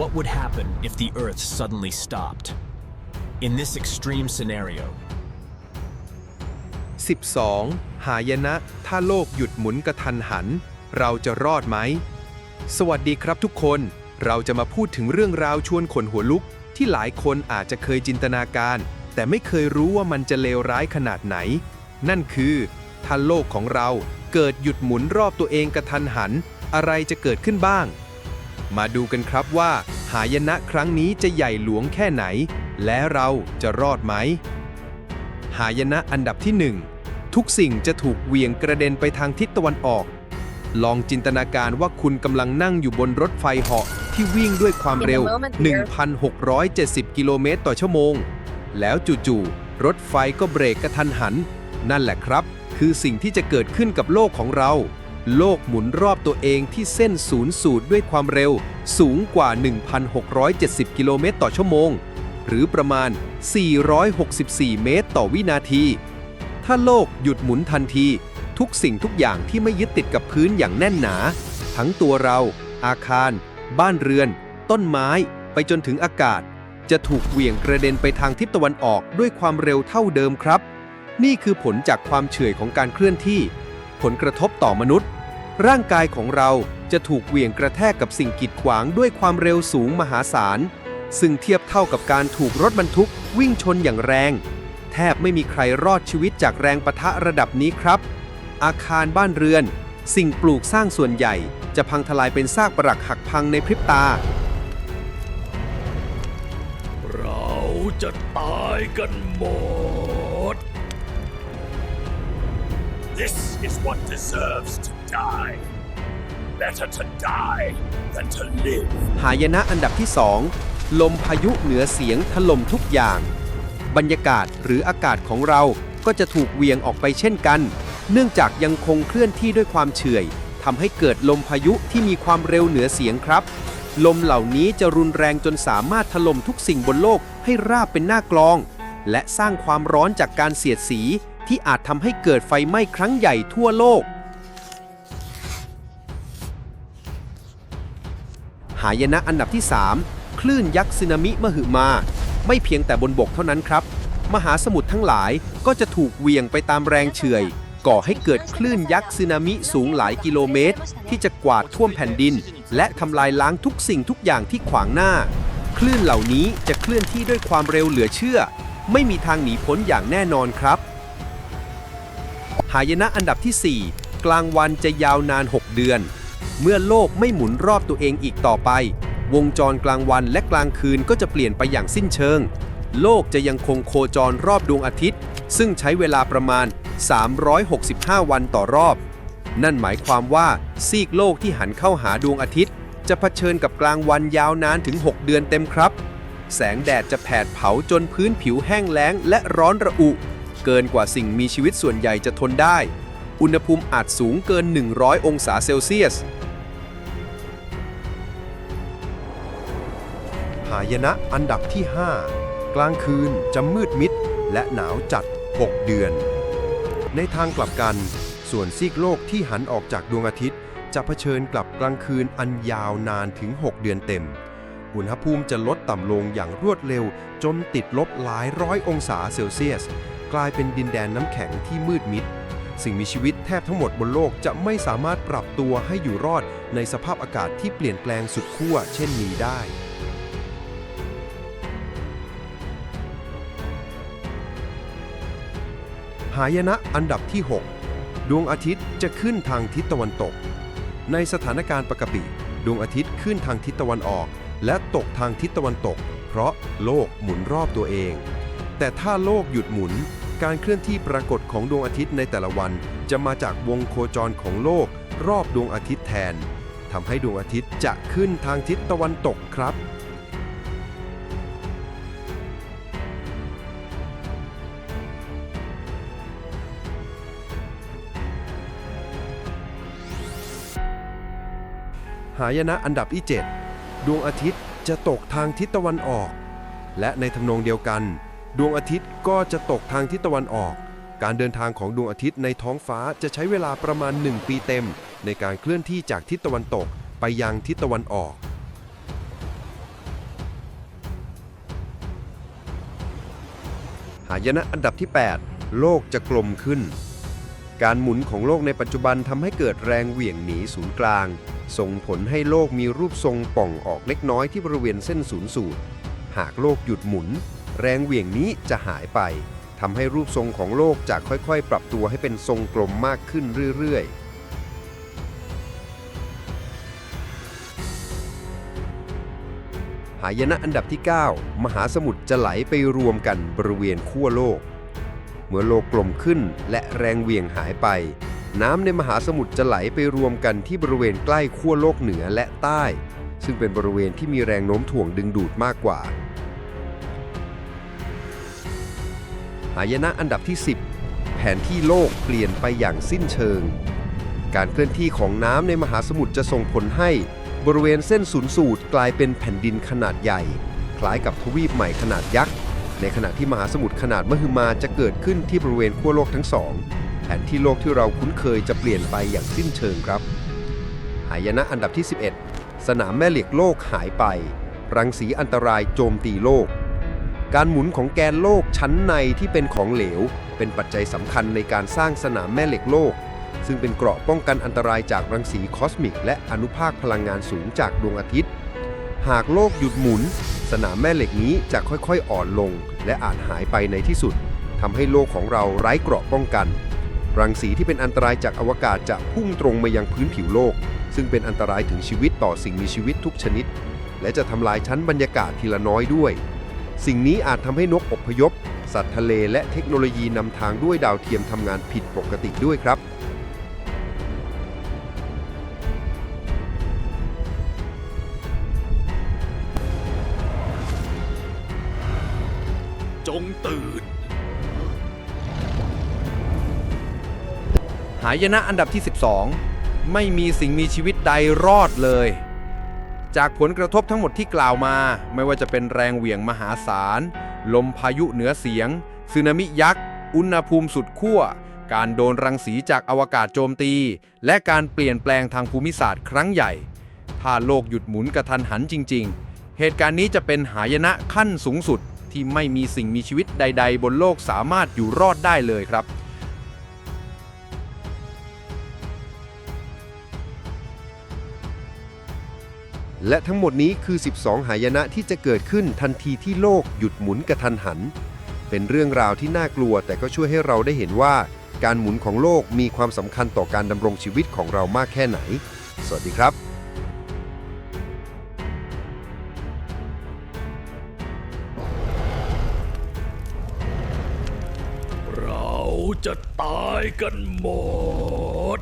What would happen if the Earth suddenly stopped? In this extreme scenario, 12. หายนะ ถ้าโลกหยุดหมุนกระทันหัน เราจะรอดไหม สวัสดีครับทุกคน เราจะมาพูดถึงเรื่องราวชวนขนหัวลุก ที่หลายคนอาจจะเคยจินตนาการ แต่ไม่เคยรู้ว่ามันจะเลวร้ายขนาดไหน นั่นคือ ถ้าโลกของเราเกิดหยุดหมุนรอบตัวเองกระทันหัน อะไรจะเกิดขึ้นบ้าง มาดูกันครับว่า หายนะครั้งนี้จะใหญ่หลวงแค่ไหน และเราจะรอดไหม หายนะอันดับที่ 1 ทุกสิ่งจะถูกเวียงกระเด็นไปทางทิศตะวันออก ลองจินตนาการว่าคุณกำลังนั่งอยู่บนรถไฟเหาะที่วิ่งด้วยความเร็ว 1,670 กิโลเมตรต่อชั่วโมง แล้วจู่ๆรถไฟก็เบรกกระทันหัน นั่นแหละครับ คือสิ่งที่จะเกิดขึ้นกับโลกของเรา โลกหมุนรอบตัวเองที่เส้นศูนย์สูตรด้วยความเร็ว สูงกว่า 1,670 กิโลเมตรต่อชั่วโมง หรือประมาณ 464 เมตรต่อวินาที ถ้าโลกหยุดหมุนทันที ทุกสิ่งทุกอย่างที่ไม่ยึดติดกับพื้นอย่างแน่นหนา ทั้งตัวเรา อาคาร บ้านเรือน ต้นไม้ ไปจนถึงอากาศ จะถูกเหวี่ยงกระเด็นไปทางทิศตะวันออกด้วยความเร็วเท่าเดิมครับ นี่คือผลจากความเฉื่อยของการเคลื่อนที่ ผลกระทบต่อมนุษย์ ร่างกายของเราจะถูกเหวี่ยงกระแทกกับสิ่งกีดขวางด้วยความเร็วสูงมหาศาล ซึ่งเทียบเท่ากับการถูกรถบรรทุกวิ่งชนอย่างแรง แทบไม่มีใครรอดชีวิตจากแรงปะทะระดับนี้ครับ อาคารบ้านเรือน สิ่งปลูกสร้างส่วนใหญ่ จะพังทลายเป็นซากปรักหักพังในพริบตา เราจะตายกันหมด This is what deserves to die. Better to die than to live. หายนะอันดับที่ 2 ลมพายุเหนือเสียงถล่มทุกอย่าง บรรยากาศหรืออากาศของเราก็จะถูกเวียงออกไปเช่นกัน เนื่องจากยังคงเคลื่อนที่ด้วยความเฉื่อยทำให้เกิดลมพายุที่มีความเร็วเหนือเสียงครับ ลมเหล่านี้จะรุนแรงจนสามารถถล่มทุกสิ่งบนโลกให้ราบเป็นหน้ากลอง และสร้างความร้อนจากการเสียดสีที่อาจทำให้เกิดไฟไหม้ครั้งใหญ่ทั่วโลกายนะอันดับที่ 3 คลื่นยักษ์สึนามิมหึมา ไม่เพียงแต่บนบกเท่านั้นครับ มหาสมุทรทั้งหลายก็จะถูกเวียงไปตามแรงเฉื่อย ก่อให้เกิดคลื่นยักษ์สึนามิสูงหลายกิโลเมตร ที่จะกวาดท่วมแผ่นดิน และทำลายล้างทุกสิ่งทุกอย่างที่ขวางหน้า คลื่นเหล่านี้จะเคลื่อนที่ด้วยความเร็วเหลือเชื่อ ไม่มีทางหนีพ้นอย่างแน่นอนครับ หายนะอันดับที่ 4 กลางวันจะยาวนาน 6 เดือน เมื่อโลกไม่หมุนรอบตัวเองอีกต่อไป วงจรกลางวันและกลางคืนก็จะเปลี่ยนไปอย่างสิ้นเชิง โลกจะยังคงโคจรรอบดวงอาทิตย์ ซึ่งใช้เวลาประมาณ 365 วันต่อรอบ นั่นหมายความว่าซีกโลกที่หันเข้าหาดวงอาทิตย์ จะเผชิญกับกลางวันยาวนานถึง 6 เดือนเต็มครับ แสงแดดจะแผดเผาจนพื้นผิวแห้งแล้งและร้อนระอุ เกินกว่าสิ่งมีชีวิตส่วนใหญ่จะทนได้ อุณหภูมิอาจสูงเกิน 100 องศาเซลเซียสายนะอันดับที่ 5 กลางคืนจะมืดมิด และหนาวจัด 6 เดือน ในทางกลับกัน ส่วนซีกโลกที่หันออกจากดวงอาทิตย์ จะเผชิญกับกลางคืนอันยาวนานถึง 6 เดือนเต็ม อุณหภูมิจะลดต่ำลงอย่างรวดเร็ว จนติดลบหลายร้อยองศาเซลเซียส กลายเป็นดินแดนน้ำแข็งที่มืดมิดสิ่งมีชีวิตแทบทั้งหมดบนโลกจะไม่สามารถปรับตัวให้อยู่รอดในสภาพอากาศที่เปลี่ยนแปลงสุดขั้วเช่นนี้ได้ายนะอันดับที่ 6 ดวงอาทิตย์จะขึ้นทางทิศตะวันตก ในสถานการณ์ปกติ ดวงอาทิตย์ขึ้นทางทิศตะวันออก และตกทางทิศตะวันตก เพราะโลกหมุนรอบตัวเอง แต่ถ้าโลกหยุดหมุน การเคลื่อนที่ปรากฏของดวงอาทิตย์ในแต่ละวัน จะมาจากวงโคจรของโลก รอบดวงอาทิตย์แทนทำให้ดวงอาทิตย์จะขึ้นทางทิศตะวันตกครับ หายนะอันดับที่ 7 ดวงอาทิตย์จะตกทางทิศตะวันออก และในทำนองเดียวกัน ดวงอาทิตย์ก็จะตกทางทิศตะวันออก การเดินทางของดวงอาทิตย์ในท้องฟ้าจะใช้เวลาประมาณ 1 ปีเต็ม ในการเคลื่อนที่จากทิศตะวันตกไปยังทิศตะวันออกหายนะอันดับที่ 8 โลกจะกลมขึ้น การหมุนของโลกในปัจจุบันทำให้เกิดแรงเหวี่ยงหนีศูนย์กลาง ส่งผลให้โลกมีรูปทรงป่องออกเล็กน้อยที่บริเวณเส้นศูนย์สูตร หากโลกหยุดหมุน แรงเหวี่ยงนี้จะหายไปทำให้รูปทรงของโลกจะค่อยๆ ปรับตัวให้เป็นทรงกลมมากขึ้นเรื่อยๆหายนะอันดับที่ 9 มหาสมุทรจะไหลไปรวมกันบริเวณขั้วโลก เมื่อโลกกลมขึ้นและแรงเหวี่ยงหายไป น้ำในมหาสมุทรจะไหลไปรวมกันที่บริเวณใกล้ขั้วโลกเหนือและใต้ ซึ่งเป็นบริเวณที่มีแรงโน้มถ่วงดึงดูดมากกว่า หายนะอันดับที่ 10 แผนที่โลกเปลี่ยนไปอย่างสิ้นเชิง การเคลื่อนที่ของน้ำในมหาสมุทรจะส่งผลให้บริเวณเส้นศูนย์สูตรกลายเป็นแผ่นดินขนาดใหญ่ คล้ายกับทวีปใหม่ขนาดยักษ์ ในขณะที่มหาสมุทรขนาดมหึมาจะเกิดขึ้นที่บริเวณขั้วโลกทั้งสอง แผนที่โลกที่เราคุ้นเคยจะเปลี่ยนไปอย่างสิ้นเชิงครับ หายนะอันดับที่ 11 สนามแม่เหล็กโลกหายไป รังสีอันตรายโจมตีโลก การหมุนของแกนโลกชั้นในที่เป็นของเหลว เป็นปัจจัยสำคัญในการสร้างสนามแม่เหล็กโลก ซึ่งเป็นเกราะป้องกันอันตรายจากรังสีคอสมิก และอนุภาคพลังงานสูงจากดวงอาทิตย์ หากโลกหยุดหมุน สนามแม่เหล็กนี้จะค่อยๆอ่อนลงและอาจหายไปในที่สุดทำให้โลกของเราไร้เกราะป้องกัน รังสีที่เป็นอันตรายจากอวกาศจะพุ่งตรงมายังพื้นผิวโลก ซึ่งเป็นอันตรายถึงชีวิตต่อสิ่งมีชีวิตทุกชนิด และจะทำลายชั้นบรรยากาศทีละน้อยด้วย สิ่งนี้อาจทำให้นกอพยพ สัตว์ทะเลและเทคโนโลยีนำทางด้วยดาวเทียมทำงานผิดปกติด้วยครับ จงตื่น หายนะอันดับที่ 12 ไม่มีสิ่งมีชีวิตใดรอดเลย จากผลกระทบทั้งหมดที่กล่าวมา ไม่ว่าจะเป็นแรงเหวี่ยงมหาศาล ลมพายุเหนือเสียงสึนามิยักษ์ อุณหภูมิสุดขั้ว การโดนรังสีจากอวกาศโจมตี และการเปลี่ยนแปลงทางภูมิศาสตร์ครั้งใหญ่ ถ้าโลกหยุดหมุนกระทันหันจริง ๆ เหตุการณ์นี้จะเป็นหายนะขั้นสูงสุด ที่ไม่มีสิ่งมีชีวิตใด ๆ บนโลกสามารถอยู่รอดได้เลยครับ และทั้งหมดนี้คือ 12 หายนะที่จะเกิดขึ้นทันทีที่โลกหยุดหมุนกระทันหัน เป็นเรื่องราวที่น่ากลัว แต่ก็ช่วยให้เราได้เห็นว่า การหมุนของโลกมีความสำคัญต่อการดำรงชีวิตของเรามากแค่ไหน สวัสดีครับ จะตายกันหมด